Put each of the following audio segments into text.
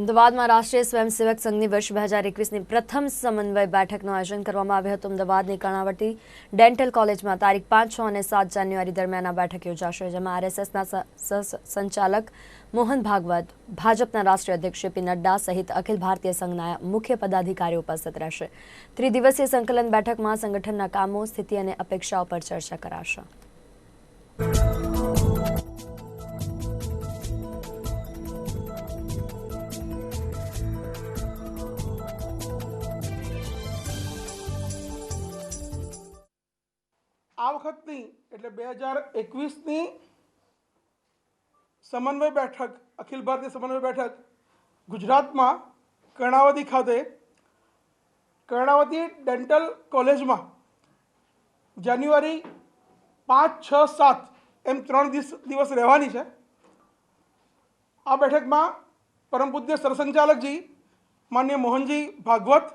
અમદાવાદમાં રાષ્ટ્રીય સ્વયંસેવક સંઘની વર્ષ બે હજાર એકવીસની પ્રથમ સમન્વય બેઠકનું આયોજન કરવામાં આવ્યું હતું. અમદાવાદની કર્ણાવટી ડેન્ટલ કોલેજમાં તારીખ પાંચ, છ અને સાત જાન્યુઆરી દરમિયાન આ બેઠક યોજાશે, જેમાં આરએસએસના સંચાલક મોહન ભાગવત, ભાજપના રાષ્ટ્રીય અધ્યક્ષ જેપી નડ્ડા સહિત અખિલ ભારતીય સંઘના મુખ્ય પદાધિકારીઓ ઉપસ્થિત રહેશે. ત્રિદિવસીય સંકલન બેઠકમાં સંગઠનના કામો, સ્થિતિ અને અપેક્ષાઓ પર ચર્ચા કરાશે. આ વખતની, એટલે બે હજાર એકવીસની સમન્વય બેઠક, અખિલ ભારતીય સમન્વય બેઠક, ગુજરાતમાં કર્ણાવતી ખાતે, કર્ણાવતી ડેન્ટલ કોલેજમાં જાન્યુઆરી પાંચ, છ, સાત, એમ ત્રણ દિવસ રહેવાની છે. આ બેઠકમાં પરમ સરસંચાલકજી, માન્ય મોહનજી ભાગવત,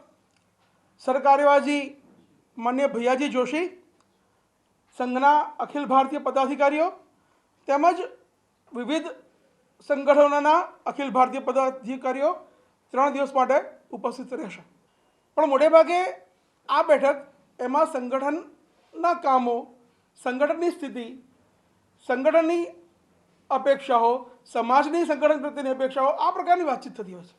સરકારેવાજી, માન્ય ભૈયાજી જોશી સંઘના અખિલ ભારતીય પદાધિકારીઓ તેમજ વિવિધ સંગઠનોના અખિલ ભારતીય પદાધિકારીઓ ત્રણ દિવસ માટે ઉપસ્થિત રહેશે. પણ મોટે ભાગે આ બેઠક એમાં સંગઠનના કામો, સંગઠનની સ્થિતિ, સંગઠનની અપેક્ષાઓ, સમાજની સંગઠન પ્રત્યેની અપેક્ષાઓ આ પ્રકારની વાતચીત થતી હોય છે.